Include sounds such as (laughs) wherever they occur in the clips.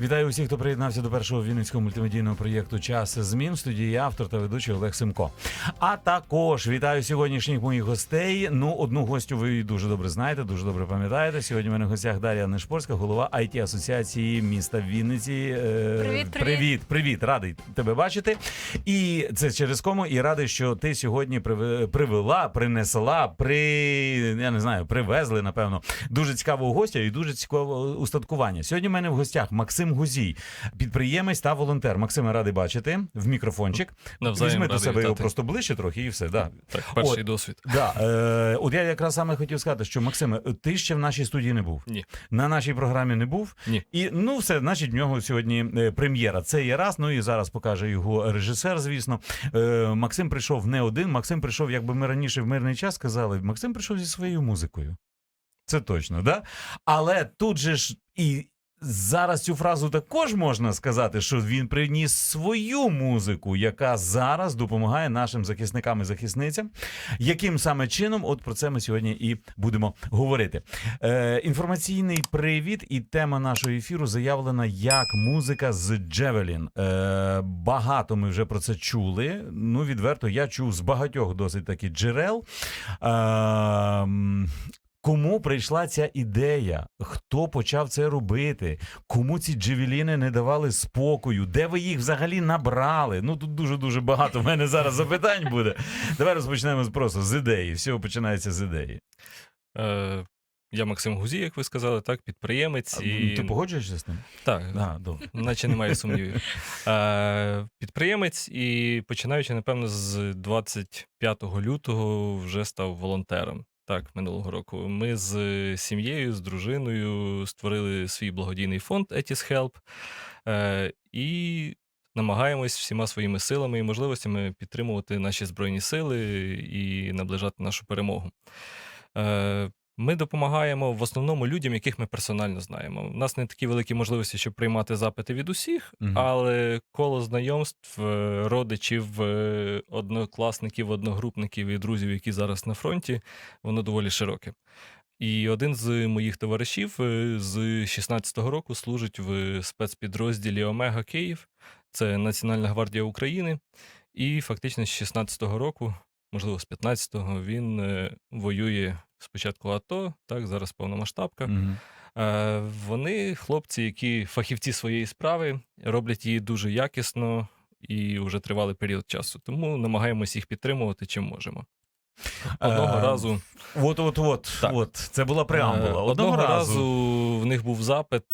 Вітаю усіх, хто приєднався до першого вінницького мультимедійного проєкту Час змін в студії автор та ведучий Олег Симко. А також вітаю сьогоднішніх моїх гостей. Ну, одну гостю ви дуже добре знаєте, дуже добре пам'ятаєте. Сьогодні в мене в гостях Дар'я Нешпорська, голова it асоціації міста Вінниці. Е, Привіт, привіт. привіт, привіт, радий тебе бачити. І це через кому, і радий, що ти сьогодні приве- привела, принесла, при я не знаю, привезли, напевно, дуже цікавого гостя і дуже цікаве устаткування. Сьогодні в мене в гостях Максим Гузій, підприємець та волонтер. Максиме, радий бачити в мікрофончик. Навзаєм Візьми до себе його просто ближче трохи, і все. Да. Так, перший От. досвід. Да, е, от я якраз саме хотів сказати, що Максиме, ти ще в нашій студії не був. Ні. На нашій програмі не був. Ні. І ну все, значить, в нього сьогодні е, прем'єра. Це є раз. Ну і зараз покаже його режисер. Звісно, е, Максим прийшов не один. Максим прийшов, якби ми раніше в мирний час сказали. Максим прийшов зі своєю музикою. Це точно, да? Але тут же ж і. Зараз цю фразу також можна сказати, що він приніс свою музику, яка зараз допомагає нашим захисникам і захисницям. Яким саме чином, от про це ми сьогодні і будемо говорити. Е, інформаційний привід і тема нашого ефіру заявлена як музика з Джевелін. Е, багато ми вже про це чули. Ну, відверто, я чув з багатьох досить таки джерел. Е, Кому прийшла ця ідея? Хто почав це робити? Кому ці джевеліни не давали спокою? Де ви їх взагалі набрали? Ну тут дуже дуже багато. в мене зараз запитань буде. Давай розпочнемо просто з ідеї. Все починається з ідеї. Е, я Максим Гузій, як ви сказали, так, підприємець. А, І... Ти погоджуєшся з ним? Так, А, добре. наче немає сумнівів. Е, підприємець і починаючи, напевно, з 25 лютого вже став волонтером. Так, минулого року. Ми з сім'єю, з дружиною створили свій благодійний фонд Etis Help е, і намагаємось всіма своїми силами і можливостями підтримувати наші збройні сили і наближати нашу перемогу. Е, Ми допомагаємо в основному людям, яких ми персонально знаємо. У нас не такі великі можливості, щоб приймати запити від усіх, Мгм. але коло знайомств, е, родичів, е, однокласників, одногрупників і друзів, які зараз на фронті, воно доволі широке. І один з моїх товаришів е, з 16-го року служить в спецпідрозділі Омега Київ, це Національна гвардія України. І фактично з 16-го року, можливо, з 15-го, він воює спочатку АТО, так, зараз повномасштабка. Е, Вони хлопці, які фахівці своєї справи, роблять її дуже якісно і вже тривалий період часу. Тому намагаємось їх підтримувати чим можемо. Одного Е, разу От, от, от, Так. от. Це була Е, преамбула. Одного, разу в них був запит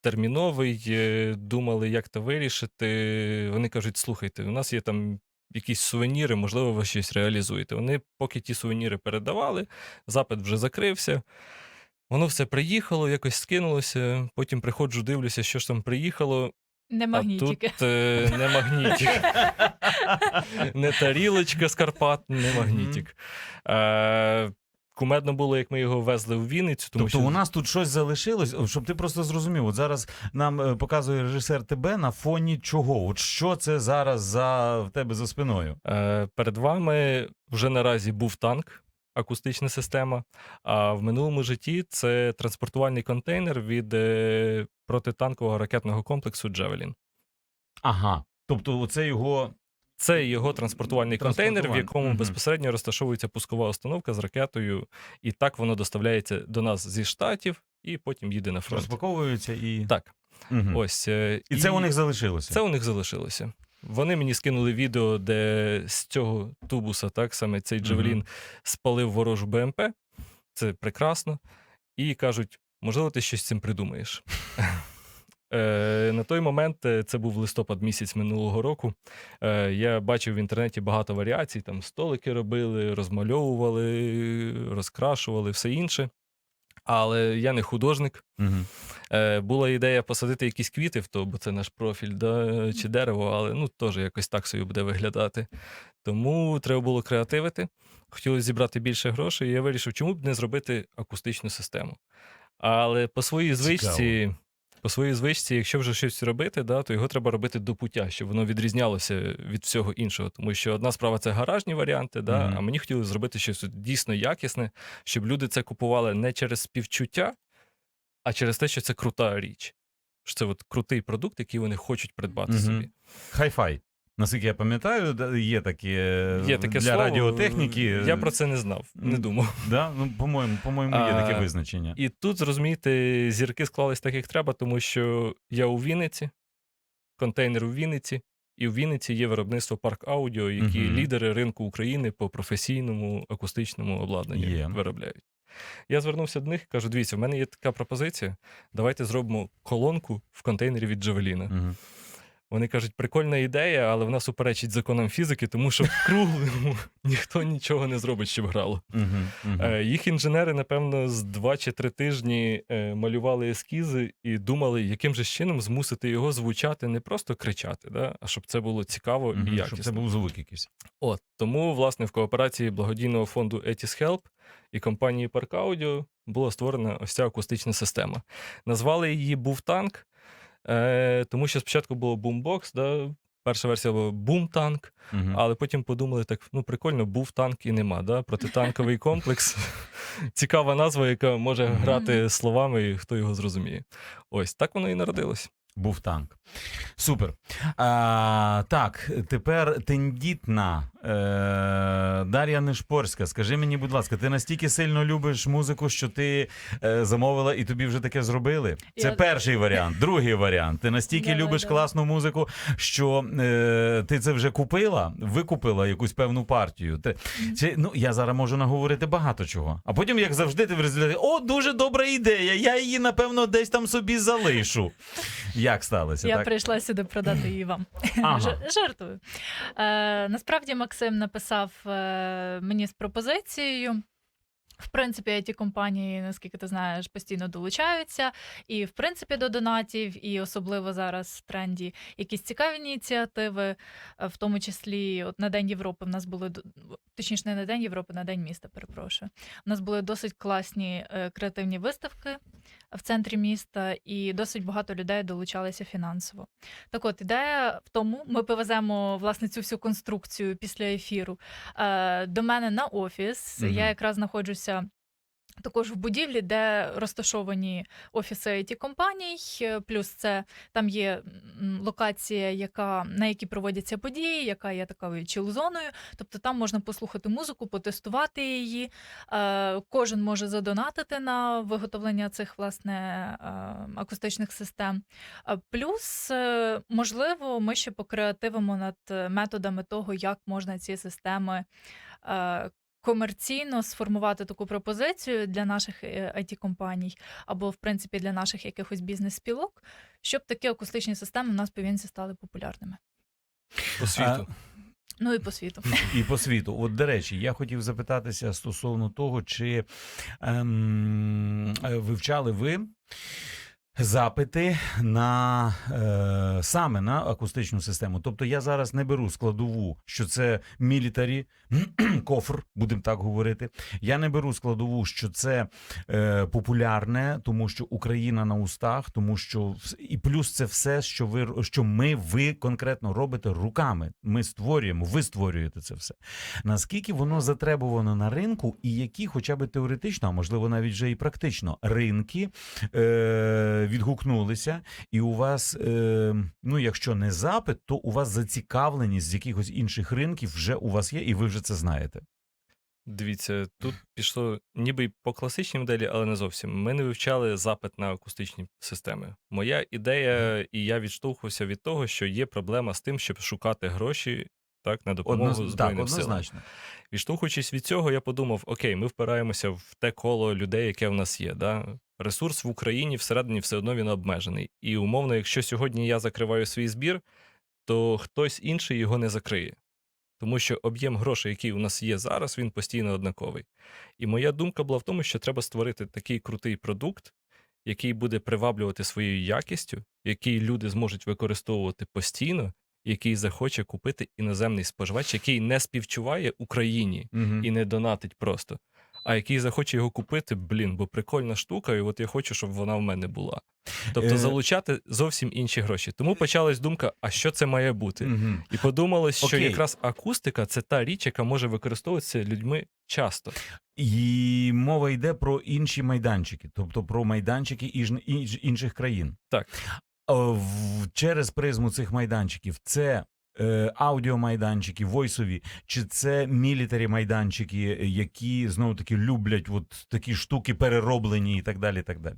терміновий, думали, як то вирішити. Вони кажуть: слухайте, у нас є там якісь сувеніри, можливо, ви щось реалізуєте. Вони, поки ті сувеніри передавали, запит вже закрився. Воно все приїхало, якось скинулося. Потім приходжу, дивлюся, що ж там приїхало. Не А тут е, не магнітик. (laughs) не тарілочка з Карпат, не магнітик. Е, кумедно було, як ми його везли в Вінницю, тому тобто що у нас тут щось залишилось, щоб ти просто зрозумів. От зараз нам е, показує режисер тебе на фоні чого? От що це зараз за в тебе за спиною? е, перед вами вже наразі був танк. Акустична система. А в минулому житті це транспортувальний контейнер від е, протитанкового ракетного комплексу Джевелін. Ага. Тобто, це його Це його транспортувальний контейнер, в якому безпосередньо розташовується пускова установка з ракетою, і так воно доставляється до нас зі штатів і потім їде на фронт. розпаковується і Так, Мгм. ось е, і це у них залишилося. це у них залишилося. Вони мені скинули відео, де з цього тубуса, так саме цей Джевелін Мгм. спалив ворожу БМП. Це прекрасно. І кажуть: можливо, ти щось з цим придумаєш. (laughs) Е, на той момент е, це був листопад місяць минулого року. Е, я бачив в інтернеті багато варіацій: там столики робили, розмальовували, розкрашували, все інше. Але я не художник. Е, була ідея посадити якісь квіти в то, бо це наш профіль, да, чи дерево, але ну теж якось так собі буде виглядати. Тому треба було креативити. Хотілося зібрати більше грошей, і я вирішив, чому б не зробити акустичну систему. Але по своїй звичці по своїй звичці, якщо вже щось робити, да, то його треба робити до пуття, щоб воно відрізнялося від всього іншого. Тому що одна справа це гаражні варіанти, да, Мгм. а мені хотілося зробити щось дійсно якісне, щоб люди це купували не через співчуття, а через те, що це крута річ. Що це от крутий продукт, який вони хочуть придбати Мгм. собі. Хай-фай. Наскільки я пам'ятаю, є таке, Є таке для слово. радіотехніки. Я про це не знав, не думав. Да? Ну, по-моєму, по-моєму, є А, таке визначення. І тут, зрозумієте, зірки склались так, як треба, тому що я у Вінниці, контейнер у Вінниці, і у Вінниці є виробництво Парк Аудіо, які Мгм. лідери ринку України по професійному акустичному обладнанню Є. виробляють. Я звернувся до них і кажу: дивіться, в мене є така пропозиція. Давайте зробимо колонку в контейнері від Джавеліна. Мгм. Вони кажуть, прикольна ідея, але вона суперечить законам фізики, тому що в круглому (laughs) ніхто нічого не зробить, щоб грало. Е, Їх інженери, напевно, з два чи три тижні е, малювали ескізи і думали, яким же чином змусити його звучати не просто кричати, да, а щоб це було цікаво і якісно. Щоб це був звук якийсь. От тому, власне, в кооперації благодійного фонду Etis Help і компанії Park Audio була створена ось ця акустична система. Назвали її Був танк, е, тому що спочатку було Boombox, да, перша версія була Boom танк, Мгм. але потім подумали так: ну прикольно, був танк і нема. Да? Протитанковий (laughs) комплекс. Цікава назва, яка може грати словами, і хто його зрозуміє. Ось так воно і народилось. Був танк. Супер. А, так, тепер тендітна е, Дар'я Нешпорська. Скажи мені, будь ласка, ти настільки сильно любиш музику, що ти е, замовила і тобі вже таке зробили? Це Я- перший варіант. Другий варіант. Ти настільки Давай, любиш давай. класну музику, що е, ти це вже купила, викупила якусь певну партію. Ти, чи, ну, я зараз можу наговорити багато чого. А потім, як завжди, ти в результаті, о, дуже добра ідея. Я її, напевно, десь там собі залишу. Як сталося? Я так? прийшла сюди продати її вам. Ага. Ж- Жартую. Е, насправді Максим написав е, мені з пропозицією. В принципі, it компанії, наскільки ти знаєш, постійно долучаються, і в принципі до донатів, і особливо зараз в тренді якісь цікаві ініціативи, е, в тому числі, от на День Європи в нас були точніше, не на День Європи, на День міста, перепрошую. У нас були досить класні е, креативні виставки в центрі міста, і досить багато людей долучалися фінансово. Так от, ідея в тому, ми повеземо власне цю всю конструкцію після ефіру е, до мене на офіс. Мгм. Я якраз знаходжуся. Також в будівлі, де розташовані офіси it компаній, е, плюс це там є локація, яка на якій проводяться події, яка є такою чил-зоною. Тобто там можна послухати музику, потестувати її. Е, Кожен може задонатити на виготовлення цих власне е, акустичних систем. Плюс, можливо, ми ще покреативимо над методами того, як можна ці системи комерційно сформувати таку пропозицію для наших it компаній або, в принципі, для наших якихось бізнес-спілок, щоб такі акустичні системи в нас по Вінці стали популярними. По світу. Ну і по світу. І по світу. От, до речі, я хотів запитатися стосовно того, чи ем, е, вивчали ви запити на е, саме на акустичну систему. Тобто я зараз не беру складову, що це мілітарі (clears throat) кофр, будемо так говорити. Я не беру складову, що це е, популярне, тому що Україна на устах, тому що і плюс це все, що ви що ми, ви конкретно робите руками. Ми створюємо, ви створюєте це все. Наскільки воно затребувано на ринку, і які, хоча б теоретично, а можливо навіть вже і практично, ринки е, відгукнулися, і у вас, е, ну якщо не запит, то у вас зацікавленість з якихось інших ринків вже у вас є, і ви вже це знаєте. Дивіться, тут пішло ніби по класичній моделі, але не зовсім. Ми не вивчали запит на акустичні системи. Моя ідея, і я відштовхувався від того, що є проблема з тим, щоб шукати гроші так на допомогу Одноз... Так, збройним силам. однозначно. Відштовхуючись від цього, я подумав: окей, ми впираємося в те коло людей, яке в нас є. Да? Ресурс в Україні всередині все одно він обмежений. І умовно, якщо сьогодні я закриваю свій збір, то хтось інший його не закриє. Тому що об'єм грошей, який у нас є зараз, він постійно однаковий. І моя думка була в тому, що треба створити такий крутий продукт, який буде приваблювати своєю якістю, який люди зможуть використовувати постійно, який захоче купити іноземний споживач, який не співчуває Україні Мгм. і не донатить просто, а який захоче його купити, блін, бо прикольна штука, і от я хочу, щоб вона в мене була. Тобто Е. залучати зовсім інші гроші. Тому почалась думка: а що це має бути? Мгм. І подумалось, що Окей. якраз акустика це та річ, яка може використовуватися людьми часто. І мова йде про інші майданчики, тобто про майданчики інших країн. Так. Е, Через призму цих майданчиків це. Е, Аудіомайданчики, войсові, чи це мілітарі майданчики, які знову таки люблять от такі штуки перероблені і так далі. і так далі.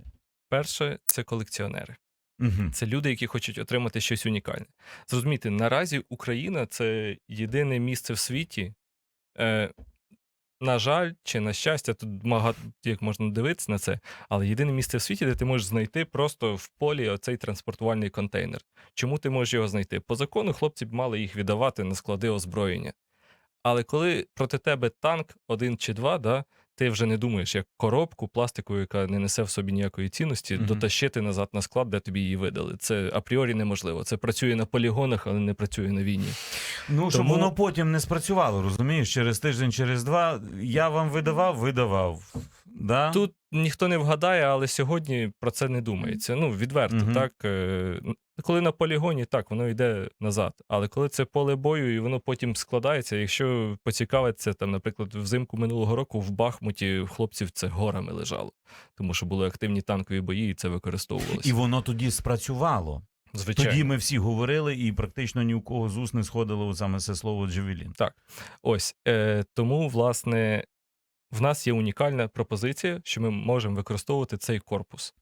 Перше, це колекціонери. Угу. Це люди, які хочуть отримати щось унікальне. Зрозумійте, наразі Україна це єдине місце в світі. На жаль, чи на щастя, тут багато як можна дивитися на це, але єдине місце в світі, де ти можеш знайти просто в полі оцей транспортувальний контейнер. Чому ти можеш його знайти? По закону хлопці б мали їх віддавати на склади озброєння. Але коли проти тебе танк один чи два, да, ти вже не думаєш, як коробку пластикову, яка не несе в собі ніякої цінності, Мгм. дотащити назад на склад, де тобі її видали. Це апріорі неможливо. Це працює на полігонах, але не працює на війні. Ну, щоб воно потім не спрацювало, розумієш? Через тиждень, через два я вам видавав, видавав. Да? Тут ніхто не вгадає, але сьогодні про це не думається. Ну, відверто, Мгм. так. е, Коли на полігоні, так, воно йде назад. Але коли це поле бою, і воно потім складається, якщо поцікавиться, там, наприклад, взимку минулого року в Бахмуті в хлопців це горами лежало, тому що були активні танкові бої, і це використовувалося. І воно тоді спрацювало. Звичайно. Тоді ми всі говорили, і практично ні у кого з уст не сходило саме це слово Джевелін. Ось е, тому, власне, в нас є унікальна пропозиція, що ми можемо використовувати цей корпус.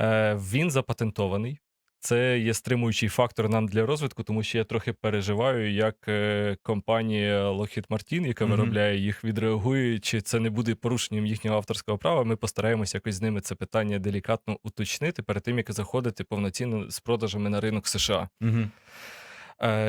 Е, він запатентований. Це є стримуючий фактор нам для розвитку, тому що я трохи переживаю, як е, компанія Lockheed Martin, яка виробляє їх, відреагує, чи це не буде порушенням їхнього авторського права. Ми постараємося якось з ними це питання делікатно уточнити перед тим, як заходити повноцінно з продажами на ринок США. Угу. Е,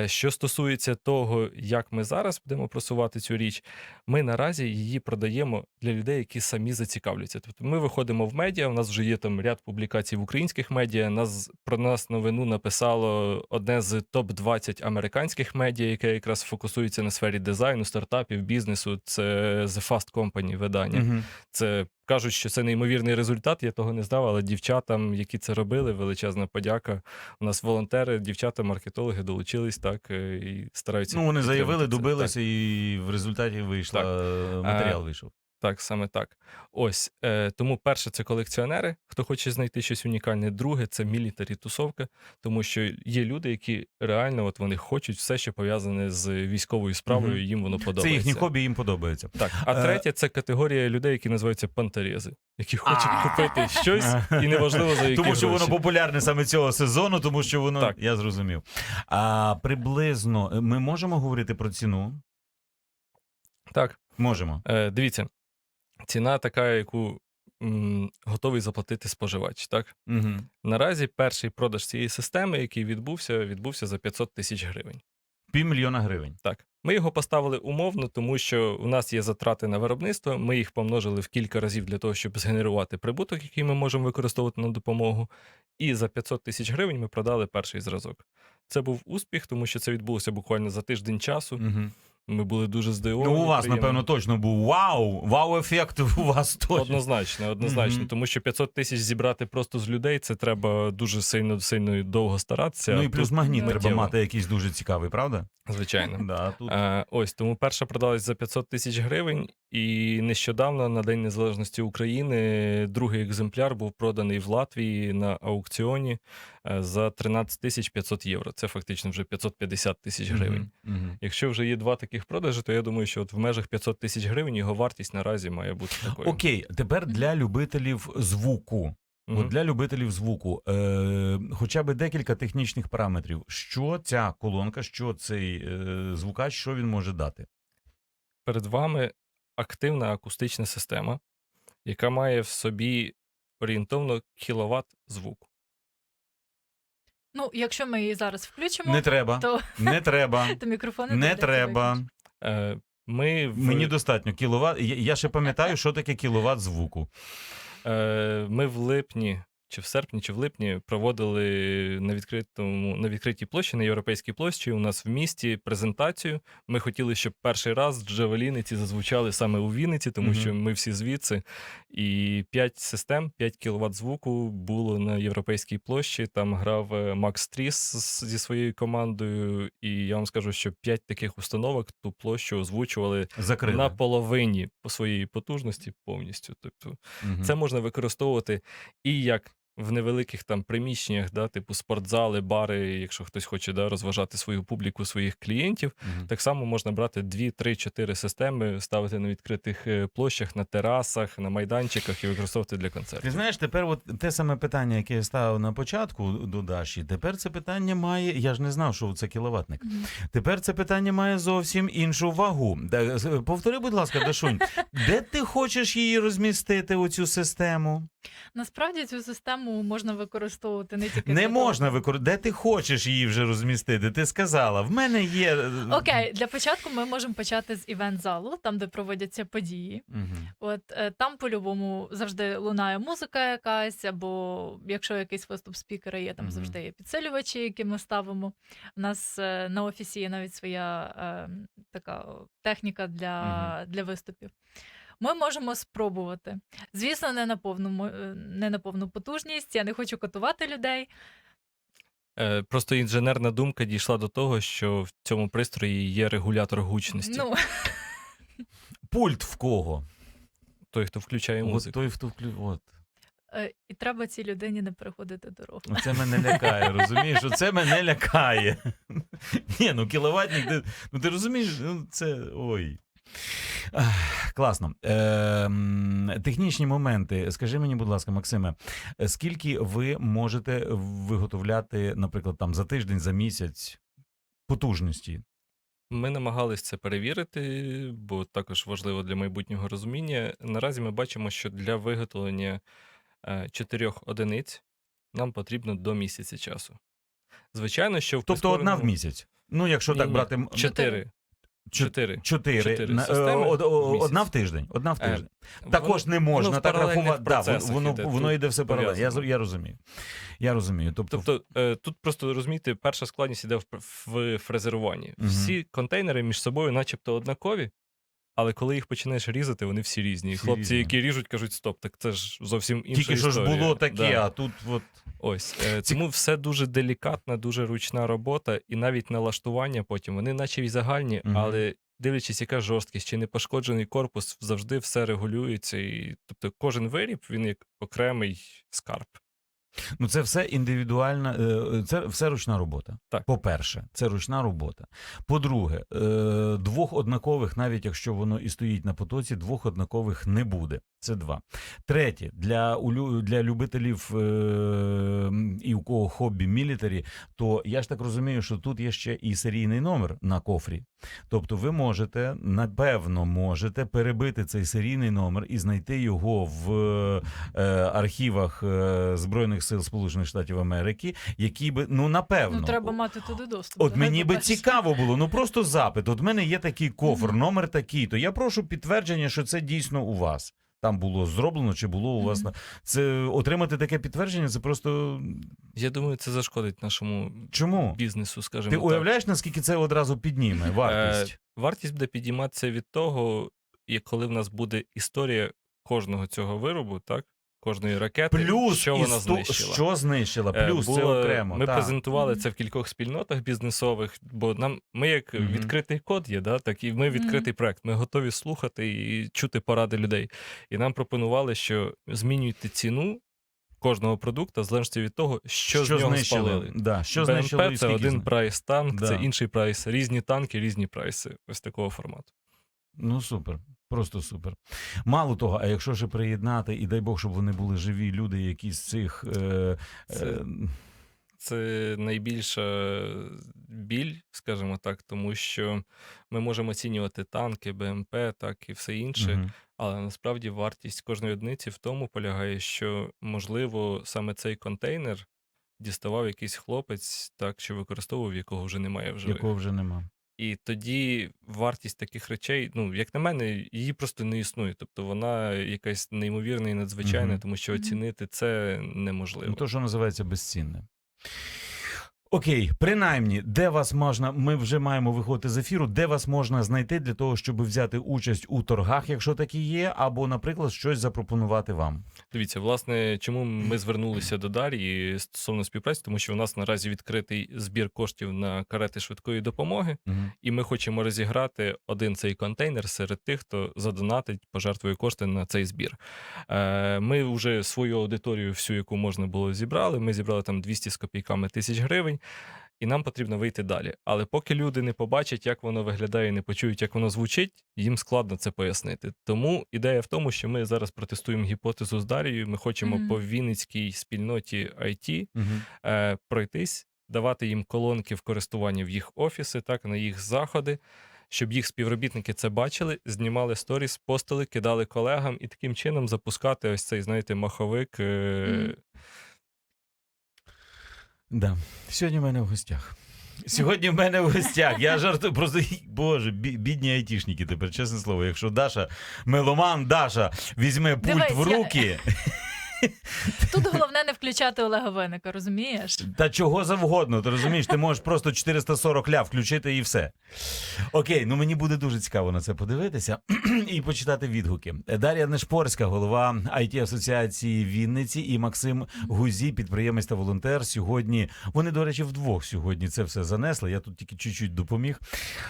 Що стосується того, як ми зараз будемо просувати цю річ, ми наразі її продаємо для людей, які самі зацікавляться. Тобто ми виходимо в медіа, у нас вже є там ряд публікацій в українських медіа. Нас про нас новину написало одне з топ 20 американських медіа, яке якраз фокусується на сфері дизайну, стартапів, бізнесу. Це The Fast Company видання. Угу. Це кажуть, що це неймовірний результат. Я того не знав, але дівчатам, які це робили, величезна подяка. У нас волонтери, дівчата, маркетологи долучились так е, і стараються. Ну, вони заявили, добилися, і в результаті вийшла, е, матеріал вийшов. Так, саме так. Ось е, тому перше це колекціонери, хто хоче знайти щось унікальне. Друге це мілітарі тусовка, тому що є люди, які реально от вони хочуть все, що пов'язане з військовою справою, Мгм. їм воно подобається. Це їхні хобі, їм подобається. Так, а Е, третє це категорія людей, які називаються пантарези, які хочуть купити щось, (laughs) і неважливо за які Тому що воно популярне саме цього сезону, тому що воно Так. я зрозумів. А приблизно ми можемо говорити про ціну? Так, Можемо. е, дивіться, ціна така, яку м, готовий заплатити споживач. Так Угу. наразі перший продаж цієї системи, який відбувся, відбувся за 500 тисяч гривень. Півмільйона гривень. Так, ми його поставили умовно, тому що у нас є затрати на виробництво. Ми їх помножили в кілька разів для того, щоб згенерувати прибуток, який ми можемо використовувати на допомогу. І за 500 тисяч гривень ми продали перший зразок. Це був успіх, тому що це відбулося буквально за тиждень часу. Угу. Ми були дуже здивовані. Ну, у вас, приємно. напевно, точно був вау! Вау-ефект (laughs) у вас точно. Однозначно, однозначно, Мгм. тому що 500 тисяч зібрати просто з людей це треба дуже сильно сильно і довго старатися. Ну і плюс тут магніт треба миттєво. мати якийсь дуже цікавий, правда? звичайно. (laughs) Да, тут... А, ось тому перша продалась за 500 тисяч гривень, і нещодавно на День Незалежності України другий екземпляр був проданий в Латвії на аукціоні е, за 13 тисяч 500 євро. Це фактично вже 550 тисяч гривень. Мгм, мгм. Якщо вже є два таких продажі, то я думаю, що от в межах 500 тисяч гривень його вартість наразі має бути такою. Окей, тепер для любителів звуку. Мгм. От для любителів звуку, е, хоча б декілька технічних параметрів. Що ця колонка, що цей е, звукач, що він може дати? Перед вами активна акустична система, яка має в собі орієнтовно кіловат звуку. Ну, якщо ми її зараз включимо, Не треба, то, не треба, (laughs) то мікрофони не доведеться треба. виключити. Е, Ми в... Мені достатньо кіловат. Я, я ще пам'ятаю, що таке кіловат звуку. Е, Ми в липні чи в серпні, чи в липні проводили на відкритому на відкритій площі, на європейській площі. У нас в місті презентацію. Ми хотіли, щоб перший раз джавеліни ці зазвучали саме у Вінниці, тому Мгм. що ми всі звідси. І 5 систем, 5 кВт звуку було на європейській площі. Там грав е, Макс Тріс зі своєю командою. І я вам скажу, що 5 таких установок ту площу озвучували Закрили. на половині по своїй потужності повністю. Тобто, Мгм. це можна використовувати і як в невеликих там приміщеннях, да, типу спортзали, бари, якщо хтось хоче да, розважати свою публіку, своїх клієнтів. Мгм. Так само можна брати 2, 3, 4 системи, ставити на відкритих е, площах, на терасах, на майданчиках і використовувати для Ти знаєш, тепер от те саме питання, яке я ставив на початку до Даші, тепер це питання має. Я ж не знав, що це кіловатник. Мгм. Тепер це питання має зовсім іншу вагу. Да, з- Повтори, будь ласка, Дашунь, (laughs) де ти хочеш її розмістити, оцю систему? Насправді цю систему можна використовувати не тільки Не можна використовувати. Де ти хочеш її вже розмістити? Ти сказала, в мене є. е, Окей, для початку ми можемо почати з івент-залу, там де проводяться події. Мгм. От е, там по-любому завжди лунає музика якась, або якщо якийсь виступ спікера є, там Мгм. завжди є підсилювачі, які ми ставимо. У нас е, на офісі є навіть своя е, така техніка для, для виступів. Ми можемо спробувати. Звісно, не на повну е, не на повну потужність. Я не хочу котувати людей. Е, Просто інженерна думка дійшла до того, що в цьому пристрої є регулятор гучності. Ну, Пульт в кого? Той, хто включає музику. той, хто вклю... От. е, і треба цій людині не переходити дорогу. Це мене лякає, розумієш? Оце мене лякає. Ні, ну кіловатник, ти, ну ти розумієш, ну це ой. Класно. Е, технічні моменти. Скажи мені, будь ласка, Максиме, скільки ви можете виготовляти, наприклад, там за тиждень, за місяць потужності? Ми намагались це перевірити, бо також важливо для майбутнього розуміння. Наразі ми бачимо, що для виготовлення е, чотирьох одиниць нам потрібно до місяця часу. Звичайно, що в Тобто одна в місяць. Ну, якщо так Ні-ні, брати. Чотири. Чо- Чотири. Чотири. Чотири На- е, системи од- в місяць. одна в тиждень. Одна в Е. Також Воно- не можна воно так рахувати. Да, воно, процесах воно, йде все паралельно. Я, я розумію. Я розумію. Тобто, Тобто е, тут просто розумієте, перша складність іде в, в фрезеруванні. Угу. Всі контейнери між собою, начебто, однакові, але коли їх починаєш різати, вони всі різні. І Всі хлопці, різні. які ріжуть, кажуть: стоп, так це ж зовсім інша тільки що ж історія. було таке, Да. а тут от. Ось е, тому все дуже делікатна, дуже ручна робота, і навіть налаштування потім вони, наче й загальні, Мгм. але дивлячись, яка жорсткість чи не пошкоджений корпус, завжди все регулюється. І тобто кожен виріб він як окремий скарб. Ну, це все індивідуальна, е, це все ручна робота. Так. По-перше, це ручна робота. По-друге, е, двох однакових, навіть якщо воно і стоїть на потоці, двох однакових не буде. Це два. Третє, для, для любителів е, і у кого хобі мілітарі, то я ж так розумію, що тут є ще і серійний номер на кофрі. Тобто ви можете, напевно, можете перебити цей серійний номер і знайти його в архівах Збройних сил Сполучених Штатів Америки, які би, ну напевно, Ну, треба мати туди доступ. От мені би цікаво було, ну просто запит. От мене є такий кофр, номер такий. То я прошу підтвердження, що це дійсно у вас. Там було зроблено, чи було у вас Мгм. на це отримати таке підтвердження. Це просто Я думаю, це зашкодить нашому чому? бізнесу, скажімо Ти так. уявляєш, наскільки це одразу підніме вартість? Е, вартість буде підійматися від того, і коли в нас буде історія кожного цього виробу, так? Кожної ракети, Плюс що вона сто- знищила. що знищила? Е, Плюс це окремо. Ми так. презентували це в кількох спільнотах бізнесових, бо нам ми як Мгм. відкритий код є, да, так і ми відкритий проект. Ми готові слухати і чути поради людей. І нам пропонували, що змінюйте ціну кожного продукту, в залежності від того, що, з нього знищило? спалили. Да, що БМП знищило і це один зни- прайс танк, Да. це інший прайс, різні танки, різні прайси. Ось такого формату. Ну супер, просто супер. Мало того, а якщо ще приєднати, і дай Бог, щоб вони були живі люди, які з цих. Е, Це- е, Це найбільша біль, скажімо так, тому що ми можемо оцінювати танки, БМП, так і все інше. мгм. Але насправді вартість кожної одиниці в тому полягає, що можливо саме цей контейнер діставав якийсь хлопець, так що використовував, якого вже немає в живих. якого вже нема. І тоді вартість таких речей, ну, як на мене, її просто не існує. Тобто вона якась неймовірна і надзвичайна, Мгм. тому що оцінити це неможливо. Ну, то, що називається безцінне. Окей, принаймні, де вас можна, ми вже маємо виходити з ефіру, де вас можна знайти для того, щоб взяти участь у торгах, якщо такі є, або, наприклад, щось запропонувати вам. Дивіться, власне, чому ми звернулися до Дар'ї стосовно співпраці, тому що у нас наразі відкритий збір коштів на карети швидкої допомоги, Угу. і ми хочемо розіграти один цей контейнер серед тих, хто задонатить, пожертвує кошти на цей збір. Е, Ми вже свою аудиторію, всю, яку можна було, зібрали. Ми зібрали там 200 з копійками тисяч гривень. І нам потрібно вийти далі. Але поки люди не побачать, як воно виглядає, не почують, як воно звучить, їм складно це пояснити. Тому ідея в тому, що ми зараз протестуємо гіпотезу з Дарією. Ми хочемо Мгм. по Вінницькій спільноті IT Угу. е, пройтись, давати їм колонки в користування в їх офіси, так на їх заходи, щоб їх співробітники це бачили, знімали сторіс, постили, кидали колегам і таким чином запускати ось цей, знаєте, маховик. Е, Мгм. Да. Сьогодні в мене в гостях. Сьогодні в мене в гостях. Я жартую, просто боже, бідні айтішники тепер, чесне слово. Якщо Даша, меломан Даша, візьме пульт Дивись, в я- руки, (laughs) Тут головне не включати Олега Винника, розумієш? та чого завгодно, ти розумієш, ти можеш просто 440 ля включити і все. Окей, ну мені буде дуже цікаво на це подивитися (clears throat) і почитати відгуки. Дар'я Нешпорська, голова it асоціації Вінниці, і Максим Гузі, підприємець та волонтер. Сьогодні вони, до речі, вдвох сьогодні це все занесли. Я тут тільки чуть-чуть допоміг.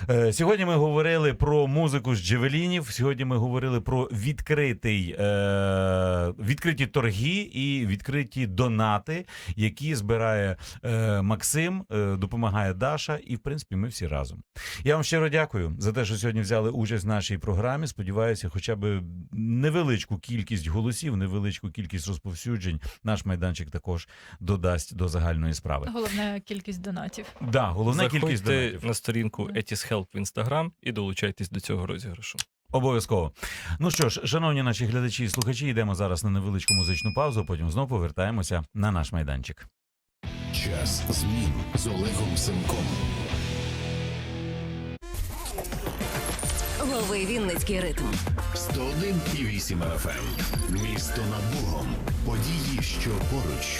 Е, Сьогодні ми говорили про музику з Джевелінів. Сьогодні ми говорили про відкритий, е, відкриті торги і відкриті донати, які збирає е, Максим, е, допомагає Даша, і в принципі ми всі разом. Я вам щиро дякую за те, що сьогодні взяли участь в нашій програмі. Сподіваюся, хоча б невеличку кількість голосів, невеличку кількість розповсюджень наш майданчик також додасть до загальної справи. Головне кількість донатів. Да, головна кількість донатів. на сторінку. Etis Help в інстаграм і долучайтесь до цього розіграшу. Обов'язково. Ну що ж, шановні наші глядачі і слухачі, йдемо зараз на невеличку музичну паузу, потім знову повертаємося на наш майданчик. Час змін з Олегом Семком. Лови Вінницький ритм. 101,8 FM. Місто над Богом. Події, що поруч.